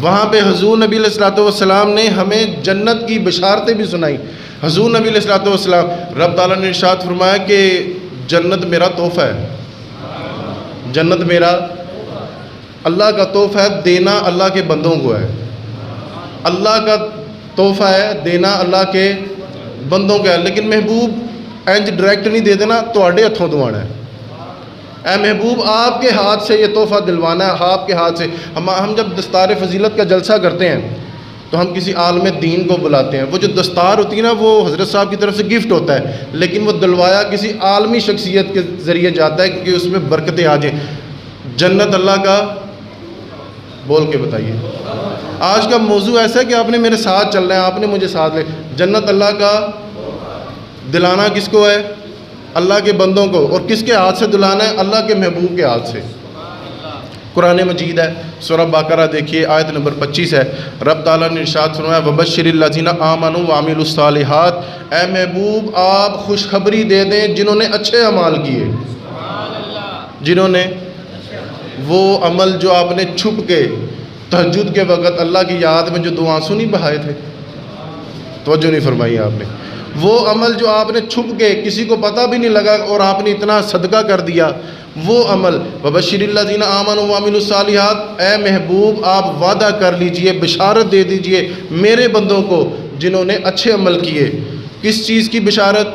وہاں پہ حضور نبی علیہ الصلوۃ والسلام نے ہمیں جنت کی بشارتیں بھی سنائی۔ حضور نبی علیہ الصلوۃ والسلام، رب تعالیٰ نے ارشاد فرمایا کہ جنت میرا تحفہ ہے۔ جنت میرا اللہ کا تحفہ ہے، دینا اللہ کے بندوں کو ہے۔ اللہ کا تحفہ ہے، دینا اللہ کے بندوں کا ہے۔ لیکن محبوب، اینج ڈائریکٹ نہیں دے دینا توڑے ہتھوں دوانا ہے۔ اے محبوب، آپ کے ہاتھ سے یہ تحفہ دلوانا ہے، آپ کے ہاتھ سے۔ ہم ہم جب دستار فضیلت کا جلسہ کرتے ہیں، تو ہم کسی عالم دین کو بلاتے ہیں۔ وہ جو دستار ہوتی ہے نا، وہ حضرت صاحب کی طرف سے گفٹ ہوتا ہے، لیکن وہ دلوایا کسی عالمی شخصیت کے ذریعے جاتا ہے کیونکہ اس میں برکتیں آ جائیں۔ جنت اللہ کا، بول کے بتائیے۔ آج کا موضوع ایسا ہے کہ آپ نے میرے ساتھ چلنا ہے، آپ نے مجھے ساتھ لے۔ جنت اللہ کا دلانا کس کو ہے؟ اللہ کے بندوں کو اور کس کے ہاتھ سے دلانا ہے؟ اللہ کے محبوب کے ہاتھ سے۔ قرآن مجید ہے، سورہ باقرہ دیکھیے، آیت نمبر پچیس ہے۔ رب تعالیٰ نے ارشاد فرمایا، وبشر اللہ جینا آمن وامل الصالحات۔ اے محبوب، آپ خوشخبری دے دیں جنہوں نے اچھے اعمال کیے۔ جنہوں نے وہ عمل جو آپ نے چھپ کے تہجد کے وقت اللہ کی یاد میں جو دو آنسو نہیں بہائے تھے۔ توجہ نہیں فرمائی آپ نے۔ وہ عمل جو آپ نے چھپ کے کسی کو پتہ بھی نہیں لگا اور آپ نے اتنا صدقہ کر دیا، وہ عمل۔ وبشر اللہ زین آمن وامل الصالحات۔ اے محبوب، آپ وعدہ کر لیجیے، بشارت دے دیجیے میرے بندوں کو جنہوں نے اچھے عمل کیے۔ کس چیز کی بشارت؟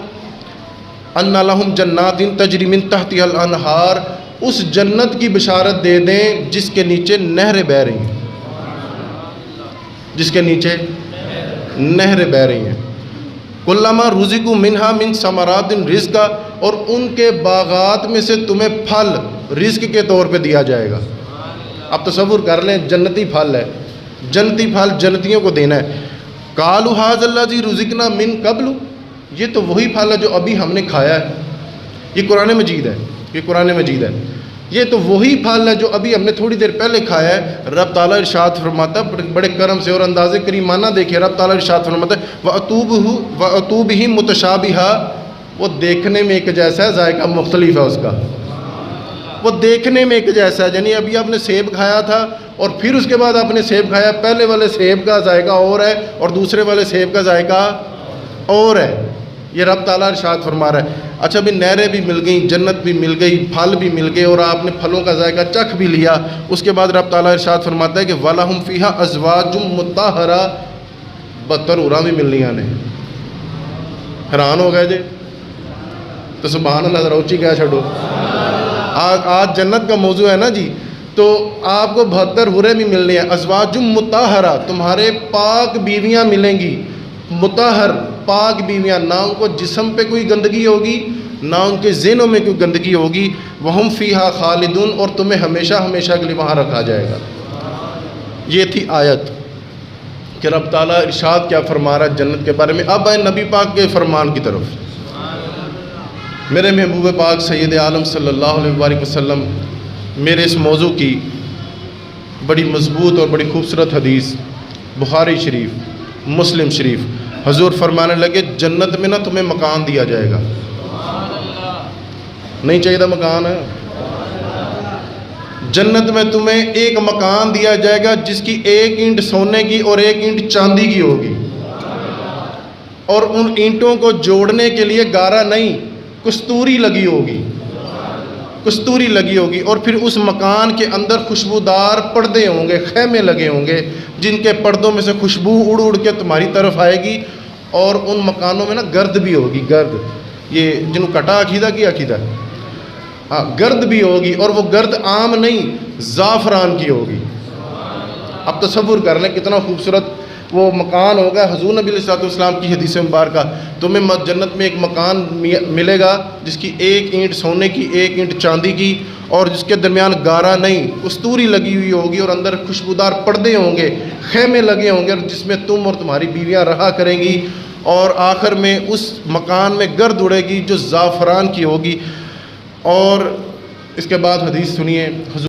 ان لہم جنات تجری من تحت الانہار اس جنت کی بشارت دے دیں جس کے نیچے نہریں بہہ رہی ہیں۔ جس کے نیچے نہریں بہہ رہی ہیں۔ علامہ رزق منہا من ثمرات رزق اور ان کے باغات میں سے تمہیں پھل رزق کے طور پہ دیا جائے گا۔ اب تصور کر لیں، جنتی پھل ہے۔ جنتی پھل جنتیوں کو دینا ہے۔ کالو حاض اللہ جی رزقنا من قبل، یہ تو وہی پھل ہے جو ابھی ہم نے کھایا ہے۔ یہ قرآن مجید ہے۔ یہ قرآن مجید ہے۔ یہ تو وہی پھل ہے جو ابھی ہم نے تھوڑی دیر پہلے کھایا ہے۔ رب تعالیٰ ارشاد فرماتا بڑے- کرم سے اور انداز کریمانہ دیکھے رب تعالیٰ ارشاد فرماتا ہے وہ اطوب ہو و اطوب ہی متشابہ وہ دیکھنے میں ایک جیسا ہے، ذائقہ مختلف ہے اس کا۔ وہ دیکھنے میں ایک جیسا ہے یعنی ابھی آپ نے سیب کھایا تھا اور پھر اس کے بعد آپ نے سیب کھایا، پہلے والے سیب کا ذائقہ اور ہے اور دوسرے والے سیب کا ذائقہ اور ہے۔ یہ رب تعالیٰ ارشاد فرما رہا ہے۔ اچھا بھی نہریں بھی مل گئیں، جنت بھی مل گئی، پھل بھی مل گئے اور آپ نے پھلوں کا ذائقہ چکھ بھی لیا۔ اس کے بعد رب تعالیٰ ارشاد فرماتا ہے کہ ولاحم فیحہ ازواج متحرہ بہتر ارا بھی ملنیاں نے حیران ہو گئے جی۔ تو سبحان اللہ، ذرا اونچی کہہ چھڈو۔ آج جنت کا موضوع ہے نا جی۔ تو آپ کو بہتر برے بھی ملنے ہیں۔ ازواج متحرہ تمہارے پاک بیویاں ملیں گی۔ متحر پاک بیویاں، نہ ان کو جسم پہ کوئی گندگی ہوگی، نہ ان کے ذہنوں میں کوئی گندگی ہوگی۔ وہ فیحہ خالدون، اور تمہیں ہمیشہ ہمیشہ کے لیے وہاں رکھا جائے گا۔ یہ تھی آیت کہ رب تعالیٰ ارشاد کیا فرما رہا ہے جنت کے بارے میں۔ اب آئے نبی پاک کے فرمان کی طرف۔ میرے محبوب پاک سید عالم صلی اللہ علیہ وآلہ وسلم، میرے اس موضوع کی بڑی مضبوط اور بڑی خوبصورت حدیث، بخاری شریف، مسلم شریف۔ حضور فرمانے لگے، جنت میں نا تمہیں مکان دیا جائے گا۔ نہیں چاہیے مکان۔ ہے جنت میں تمہیں ایک مکان دیا جائے گا، جس کی ایک اینٹ سونے کی اور ایک اینٹ چاندی کی ہوگی۔ اور ان اینٹوں کو جوڑنے کے لیے گارا نہیں، کستوری لگی ہوگی۔ کستوری لگی ہوگی۔ اور پھر اس مکان کے اندر خوشبودار پردے ہوں گے، خیمے لگے ہوں گے۔ جن کے پردوں میں سے خوشبو اڑ اڑ کے تمہاری طرف آئے گی اور ان مکانوں میں نا گرد بھی ہوگی، گرد۔ یہ جنہوں کٹا عقیدہ، کی عقیدہ؟ ہاں گرد بھی ہوگی اور وہ گرد عام نہیں، زعفران کی ہوگی۔ اب تصور کر لیں کتنا خوبصورت وہ مکان ہوگا، حضور نبی علیہ الصلوۃ والسلام کی حدیث مبارکہ، تمہیں جنت میں ایک مکان ملے گا، جس کی ایک اینٹ سونے کی، ایک اینٹ چاندی کی، اور جس کے درمیان گارا نہیں کستوری لگی ہوئی ہوگی اور اندر خوشبودار پردے ہوں گے، خیمے لگے ہوں گے، اور جس میں تم اور تمہاری بیویاں رہا کریں گی، اور آخر میں اس مکان میں گرد اڑے گی جو زعفران کی ہوگی۔ اور اس کے بعد حدیث سنیے، حضور